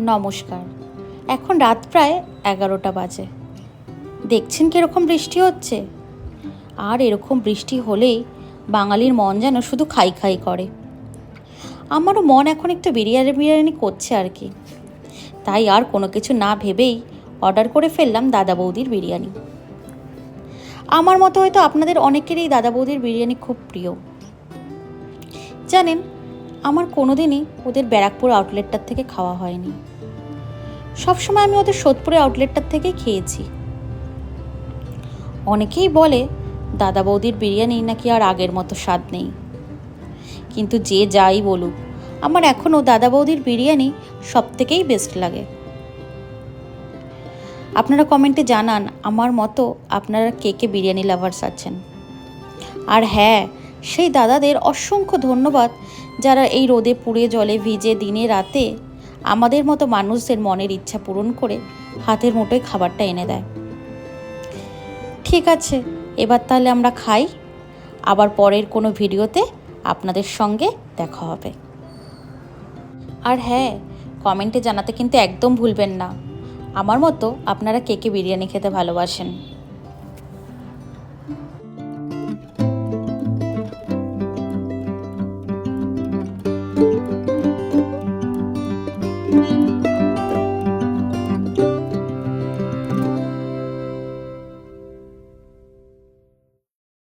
নমস্কার। এখন রাত প্রায় এগারোটা বাজে। দেখছেন কীরকম বৃষ্টি হচ্ছে? আর এরকম বৃষ্টি হলেই বাঙালির মন যেন শুধু খাই খাই করে। আমারও মন এখন একটু বিরিয়ানি বিরিয়ানি করছে আর কি। তাই আর কোনো কিছু না ভেবেই অর্ডার করে ফেললাম দাদা বৌদির বিরিয়ানি। আমার মতো হয়তো আপনাদের অনেকেরই দাদা বৌদির বিরিয়ানি খুব প্রিয়। জানেন আমার কোনোদিনই ওদের ব্যারাকপুর আউটলেটটার থেকে খাওয়া হয়নি। সবসময় আমি ওদের সোদপুরে আউটলেটটার থেকেই খেয়েছি। অনেকেই বলে, দাদা বৌদির বিরিয়ানি নাকি আর আগের মতো স্বাদ নেই। কিন্তু যে যাই বলুক, আমার এখনও দাদা বৌদির বিরিয়ানি সব থেকেই বেস্ট লাগে। আপনারা কমেন্টে জানান, আমার মতো আপনারা কে কে বিরিয়ানি লাভার্স আছেন? আর হ্যাঁ সেই দাদাদের অসংখ্য ধন্যবাদ যারা এই রোদে পুড়ে জলে ভিজে দিনে রাতে আমাদের মতো মানুষদের মনের ইচ্ছা পূরণ করে হাতের মুঠোয় খাবারটা এনে দেয়। ঠিক আছে, এবার তাহলে আমরা খাই। আবার পরের কোনো ভিডিওতে আপনাদের সঙ্গে দেখা হবে। আর হ্যাঁ কমেন্টে জানাতে কিন্তু একদম ভুলবেন না। আমার মতো আপনারা কে কে বিরিয়ানি খেতে ভালোবাসেন?